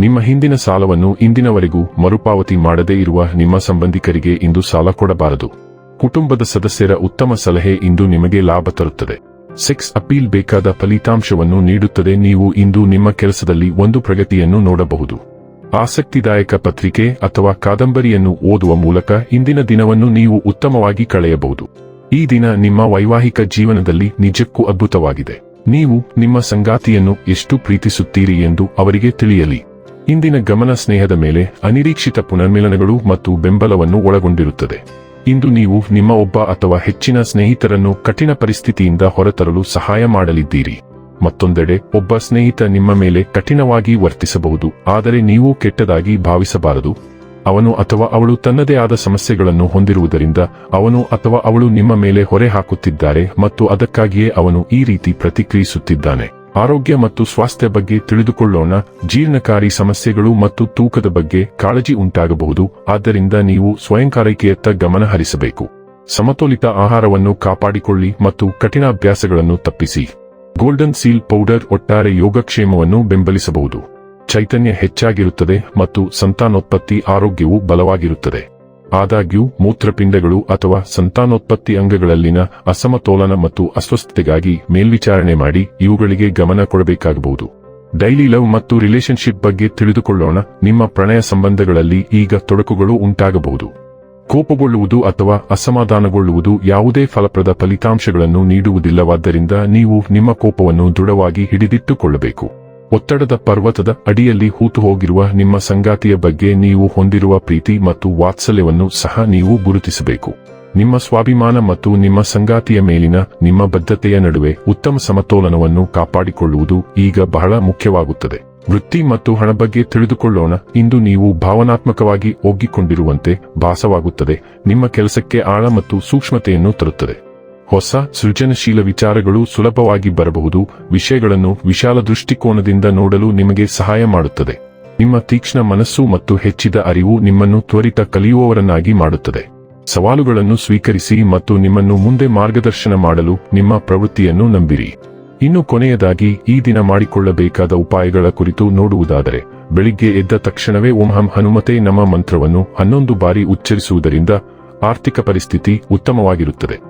ನಿಮ್ಮ ಹಿಂದಿನ ಸಾಲವನ್ನು ಇಂದಿನವರೆಗೂ ಮರುಪಾವತಿ ಮಾಡದೇ ಇರುವ ನಿಮ್ಮ ಸಂಬಂಧಿಕರಿಗೆ ಇಂದು ಸಾಲ ಕೊಡಬಾರದು. ಕುಟುಂಬದ ಸದಸ್ಯರ ಉತ್ತಮ ಸಲಹೆ ಇಂದು ನಿಮಗೆ ಲಾಭ ತರುತ್ತದೆ. ಸೆಕ್ಸ್ ಅಪೀಲ್ ಬೇಕಾದ ಫಲಿತಾಂಶವನ್ನು ನೀಡುತ್ತದೆ. ನೀವು ಇಂದು ನಿಮ್ಮ ಕೆಲಸದಲ್ಲಿ ಒಂದು ಪ್ರಗತಿಯನ್ನು ನೋಡಬಹುದು. ಆಸಕ್ತಿದಾಯಕ ಪತ್ರಿಕೆ ಅಥವಾ ಕಾದಂಬರಿಯನ್ನು ಓದುವ ಮೂಲಕ ಇಂದಿನ ದಿನವನ್ನು ನೀವು ಉತ್ತಮವಾಗಿ ಕಳೆಯಬಹುದು. ಈ ದಿನ ನಿಮ್ಮ ವೈವಾಹಿಕ ಜೀವನದಲ್ಲಿ ನಿಜಕ್ಕೂ ಅದ್ಭುತವಾಗಿದೆ. ನೀವು ನಿಮ್ಮ ಸಂಗಾತಿಯನ್ನು ಎಷ್ಟು ಪ್ರೀತಿಸುತ್ತೀರಿ ಎಂದು ಅವರಿಗೆ ತಿಳಿಯಲಿ. ಇಂದಿನ ಗಮನ ಸ್ನೇಹದ ಮೇಲೆ ಅನಿರೀಕ್ಷಿತ ಪುನರ್ಮಿಲನಗಳು ಮತ್ತು ಬೆಂಬಲವನ್ನು ಒಳಗೊಂಡಿರುತ್ತದೆ. ಇಂದು ನೀವು ನಿಮ್ಮ ಒಬ್ಬ ಅಥವಾ ಹೆಚ್ಚಿನ ಸ್ನೇಹಿತರನ್ನು ಕಠಿಣ ಪರಿಸ್ಥಿತಿಯಿಂದ ಹೊರತರಲು ಸಹಾಯ ಮಾಡಲಿದ್ದೀರಿ. ಮತ್ತೊಂದೆಡೆ, ಒಬ್ಬ ಸ್ನೇಹಿತ ನಿಮ್ಮ ಮೇಲೆ ಕಠಿಣವಾಗಿ ವರ್ತಿಸಬಹುದು, ಆದರೆ ನೀವು ಕೆಟ್ಟದಾಗಿ ಭಾವಿಸಬಾರದು. ಅವನು ಅಥವಾ ಅವಳು ತನ್ನದೇ ಆದ ಸಮಸ್ಯೆಗಳನ್ನು ಹೊಂದಿರುವುದರಿಂದ ಅವನು ಅಥವಾ ಅವಳು ನಿಮ್ಮ ಮೇಲೆ ಹೊರೆ ಹಾಕುತ್ತಿದ್ದಾರೆ ಮತ್ತು ಅದಕ್ಕಾಗಿಯೇ ಅವನು ಈ ರೀತಿ ಪ್ರತಿಕ್ರಿಯಿಸುತ್ತಿದ್ದಾನೆ. ಆರೋಗ್ಯ ಮತ್ತು ಸ್ವಾಸ್ಥ್ಯ ಬಗ್ಗೆ ತಿಳಿದುಕೊಳ್ಳೋಣ. ಜೀರ್ಣಕಾರಿ ಸಮಸ್ಯೆಗಳು ಮತ್ತು ತೂಕದ ಬಗ್ಗೆ ಕಾಳಜಿ ಉಂಟಾಗಬಹುದು. ಆದ್ದರಿಂದ ನೀವು ಸ್ವಯಂಕಾರೈಕೆಯತ್ತ ಗಮನ ಹರಿಸಬೇಕು. ಸಮತೋಲಿತ ಆಹಾರವನ್ನು ಕಾಪಾಡಿಕೊಳ್ಳಿ ಮತ್ತು ಕಠಿಣ ಅಭ್ಯಾಸಗಳನ್ನು ತಪ್ಪಿಸಿ. ಗೋಲ್ಡನ್ ಸೀಲ್ ಪೌಡರ್ ಒಟ್ಟಾರೆ ಯೋಗಕ್ಷೇಮವನ್ನು ಬೆಂಬಲಿಸಬಹುದು. ಚೈತನ್ಯ ಹೆಚ್ಚಾಗಿರುತ್ತದೆ ಮತ್ತು ಸಂತಾನೋತ್ಪತ್ತಿ ಆರೋಗ್ಯವು ಬಲವಾಗಿರುತ್ತದೆ. ಆದಾಗ್ಯೂ, ಮೂತ್ರಪಿಂಡಗಳು ಅಥವಾ ಸಂತಾನೋತ್ಪತ್ತಿ ಅಂಗಗಳಲ್ಲಿನ ಅಸಮತೋಲನ ಮತ್ತು ಅಸ್ವಸ್ಥತೆಗಾಗಿ ಮೇಲ್ವಿಚಾರಣೆ ಮಾಡಿ ಇವುಗಳಿಗೆ ಗಮನ ಕೊಡಬೇಕಾಗಬಹುದು. ಡೈಲಿ ಲವ್ ಮತ್ತು ರಿಲೇಶನ್ಶಿಪ್ ಬಗ್ಗೆ ತಿಳಿದುಕೊಳ್ಳೋಣ. ನಿಮ್ಮ ಪ್ರಣಯ ಸಂಬಂಧಗಳಲ್ಲಿ ಈಗ ತೊಡಕುಗಳು ಉಂಟಾಗಬಹುದು. ಕೋಪಗೊಳ್ಳುವುದು ಅಥವಾ ಅಸಮಾಧಾನಗೊಳ್ಳುವುದು ಯಾವುದೇ ಫಲಪ್ರದ ಫಲಿತಾಂಶಗಳನ್ನು ನೀಡುವುದಿಲ್ಲವಾದ್ದರಿಂದ ನೀವು ನಿಮ್ಮ ಕೋಪವನ್ನು ದೃಢವಾಗಿ ಹಿಡಿದಿಟ್ಟುಕೊಳ್ಳಬೇಕು. ಒತ್ತಡದ ಪರ್ವತದ ಅಡಿಯಲ್ಲಿ ಹೂತು ಹೋಗಿರುವ ನಿಮ್ಮ ಸಂಗಾತಿಯ ಬಗ್ಗೆ ನೀವು ಹೊಂದಿರುವ ಪ್ರೀತಿ ಮತ್ತು ವಾತ್ಸಲ್ಯವನ್ನು ಸಹ ನೀವು ಗುರುತಿಸಬೇಕು. ನಿಮ್ಮ ಸ್ವಾಭಿಮಾನ ಮತ್ತು ನಿಮ್ಮ ಸಂಗಾತಿಯ ಮೇಲಿನ ನಿಮ್ಮ ಬದ್ಧತೆಯ ನಡುವೆ ಉತ್ತಮ ಸಮತೋಲನವನ್ನು ಕಾಪಾಡಿಕೊಳ್ಳುವುದು ಈಗ ಬಹಳ ಮುಖ್ಯವಾಗುತ್ತದೆ. ವೃತ್ತಿ ಮತ್ತು ಹಣ ಬಗ್ಗೆ ತಿಳಿದುಕೊಳ್ಳೋಣ. ಇಂದು ನೀವು ಭಾವನಾತ್ಮಕವಾಗಿ ಒಗ್ಗಿಕೊಂಡಿರುವಂತೆ ಭಾಸವಾಗುತ್ತದೆ. ನಿಮ್ಮ ಕೆಲಸಕ್ಕೆ ಆಳ ಮತ್ತು ಸೂಕ್ಷ್ಮತೆಯನ್ನು ತರುತ್ತದೆ. ಹೊಸ ಸೃಜನಶೀಲ ವಿಚಾರಗಳು ಸುಲಭವಾಗಿ ಬರಬಹುದು, ವಿಷಯಗಳನ್ನು ವಿಶಾಲ ದೃಷ್ಟಿಕೋನದಿಂದ ನೋಡಲು ನಿಮಗೆ ಸಹಾಯ ಮಾಡುತ್ತದೆ. ನಿಮ್ಮ ತೀಕ್ಷ್ಣ ಮನಸ್ಸು ಮತ್ತು ಹೆಚ್ಚಿದ ಅರಿವು ನಿಮ್ಮನ್ನು ತ್ವರಿತ ಕಲಿಯುವವರನ್ನಾಗಿ ಮಾಡುತ್ತದೆ. ಸವಾಲುಗಳನ್ನು ಸ್ವೀಕರಿಸಿ ಮತ್ತು ನಿಮ್ಮನ್ನು ಮುಂದೆ ಮಾರ್ಗದರ್ಶನ ಮಾಡಲು ನಿಮ್ಮ ಪ್ರವೃತ್ತಿಯನ್ನು ನಂಬಿರಿ. ಇನ್ನು ಕೊನೆಯದಾಗಿ, ಈ ದಿನ ಮಾಡಿಕೊಳ್ಳಬೇಕಾದ ಉಪಾಯಗಳ ಕುರಿತು ನೋಡುವುದಾದರೆ, ಬೆಳಿಗ್ಗೆ ಎದ್ದ ತಕ್ಷಣವೇ ಓಂ ಹಂ ಹನುಮತೆ ನಮ್ಮ ಮಂತ್ರವನ್ನು ಹನ್ನೊಂದು ಬಾರಿ ಉಚ್ಚರಿಸುವುದರಿಂದ ಆರ್ಥಿಕ ಪರಿಸ್ಥಿತಿ ಉತ್ತಮವಾಗಿರುತ್ತದೆ.